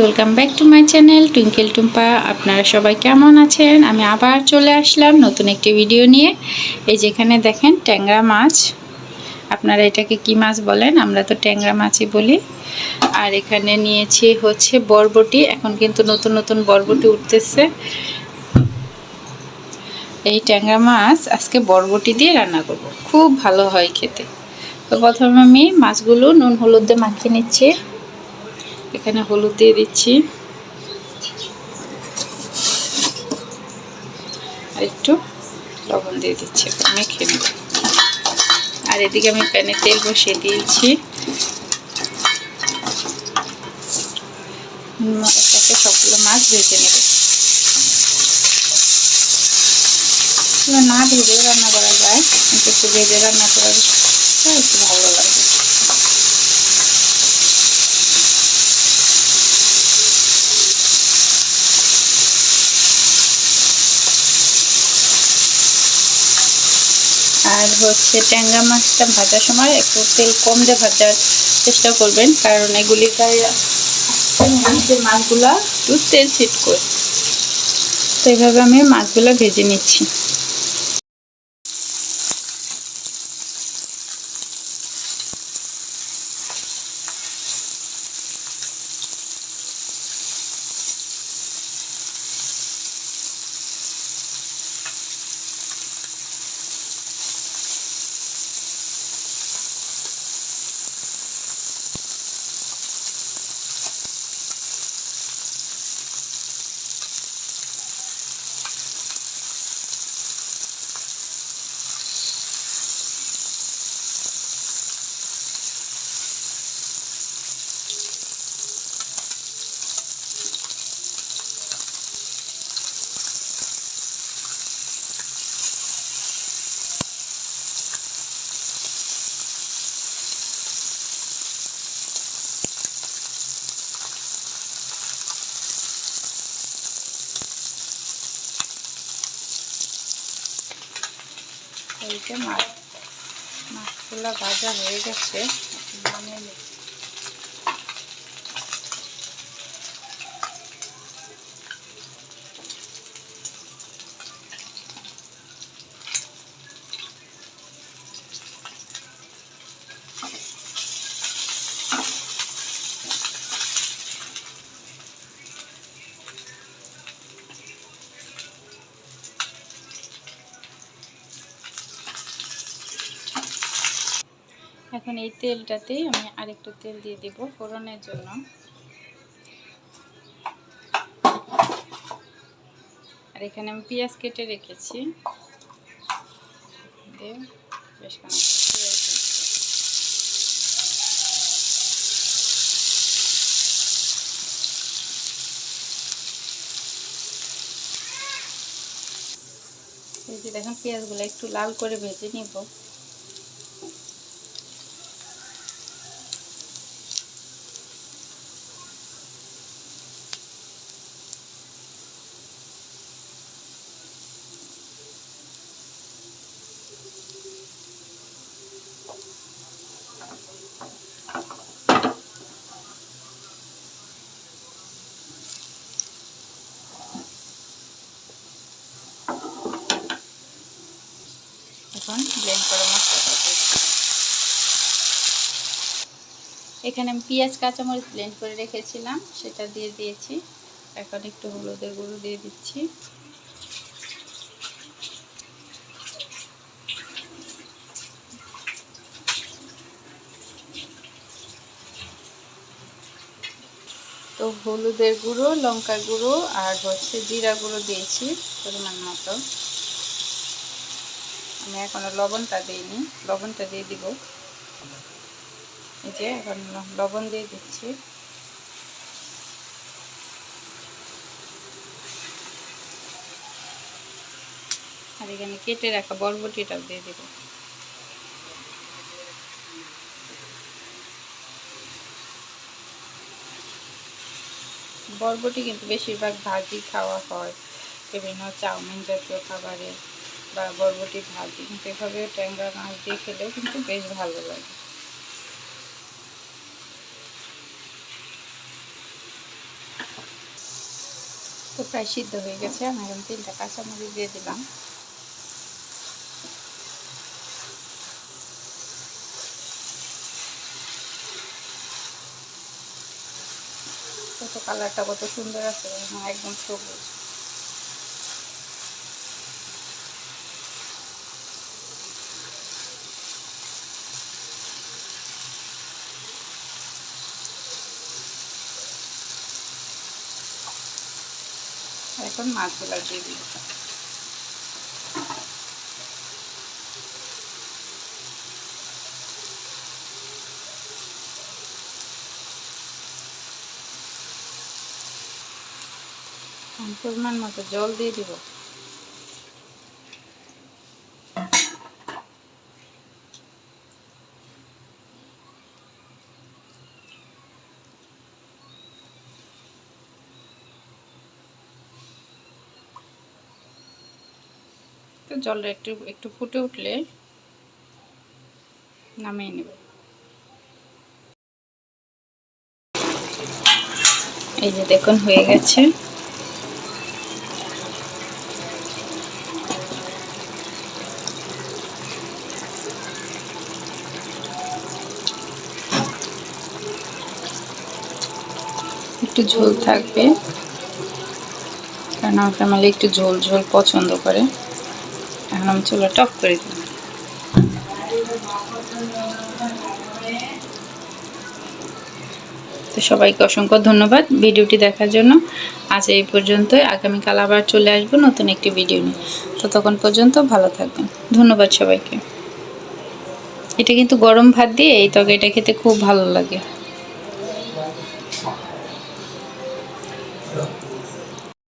Welcome back to my channel Twinkle Tumpa আপনারা সবাই কেমন আছেন? আমি আবার চলে আসলাম নতুন একটি ভিডিও নিয়ে। এই যেখানে দেখেন ট্যাংরা মাছ। আপনারা এটাকে কি মাছ বলেন? আমরা তো ট্যাংরা মাছই বলি। আর এখানে নিয়েছি হচ্ছে বরবটি। এখন কিন্তু নতুন নতুন বরবটি উঠতেছে। এই ট্যাংরা মাছ আজকে বরবটি দিয়ে রান্না করব। খুব ভালো হয় খেতে। তো প্রথমে আমি মাছগুলো নুন হলুদ দিয়ে মাখিয়ে নিচ্ছি। এখানে হলুদ দিয়ে দিচ্ছি। আর একটু লবণ দিয়ে দিচ্ছি মেখে নেব। আর এদিকে আমি প্যানে তেল বসিয়ে দিয়েছি। এটাকে সবগুলো মাছ ভেজে নেব। না ভেজেও রান্না করা যায়, কিন্তু একটু ভেজে রান্না করার একটু ভালো লাগে। আর হচ্ছে ট্যাংরা মাছটা ভাজার সময় একটু তেল কম দিয়ে ভাজার চেষ্টা করবেন, কারণ এগুলি যে মাছগুলা একটু তেল ছিট করে তো এইভাবে আমি মাছগুলো ভেজে নিচ্ছি। মাছ মাছগুলো ভাজা হয়ে গেছে। নামিয়ে নিচ্ছি। এখন এই তেলটাতেই আমি আরেকটু তেল দিয়ে দিব ফোড়নের জন্য। আর এখানে আমি পেঁয়াজ কেটে রেখেছি। দেখুন পেঁয়াজগুলো একটু লাল করে ভেজে নিব এখন ব্লেন্ড করে মশলাটা এখানে আমি পেঁয়াজ, কাঁচামরিচ ব্লেন্ড করে রেখেছিলাম। সেটা দিয়ে দিয়েছি। এখন একটু হলুদের গুঁড়ো দিয়ে দিচ্ছি। তো হলুদের গুঁড়ো, লঙ্কার গুঁড়ো আর হচ্ছে জিরা গুঁড়ো দিয়েছি পরিমাণ মতো। আমি এখনও লবণটা দিইনি। লবণটা দিয়ে দিব। এই যে এখন লবণ দিয়ে দিচ্ছি। আর এখানে কেটে রাখা বরবটিটাও দিয়ে দিব। বরবটি কিন্তু বেশিরভাগ ভাজি খাওয়া হয়। বিভিন্ন চাউমিন জাতীয় খাবারে বা বরবটি ভাজি কিন্তু এভাবে ট্যাংরা মাছ দিয়ে খেলেও কিন্তু বেশ ভালো লাগে। প্রায় সিদ্ধ হয়ে গেছে। আমি এখন তিনটা কাঁচামরিচ দিয়ে দিলাম। কত কালারটা কত সুন্দর আছে হ্যাঁ, একদম সবুজ। এখন মাছগুলো দিয়ে দিই পরিমাণ মতো জল দিয়ে দিব। তো জলটা একটু একটু ফুটে উঠলে নামিয়ে নেব। এই যে দেখুন, হয়ে গেছে। একটু ঝোল থাকবে। কারণ আমার ফ্যামিলি একটু ঝোল ঝোল পছন্দ করে। এখন আমি চুলা টপ করে দিই তো সবাইকে অসংখ্য ধন্যবাদ ভিডিওটি দেখার জন্য। আজ এই পর্যন্তই। আগামীকাল আবার চলে আসব নতুন একটি ভিডিও নিয়ে। তো তখন পর্যন্ত ভালো থাকবেন। ধন্যবাদ সবাইকে। এটা কিন্তু গরম ভাত দিয়ে এই তরকারিটা খেতে খুব ভালো লাগে।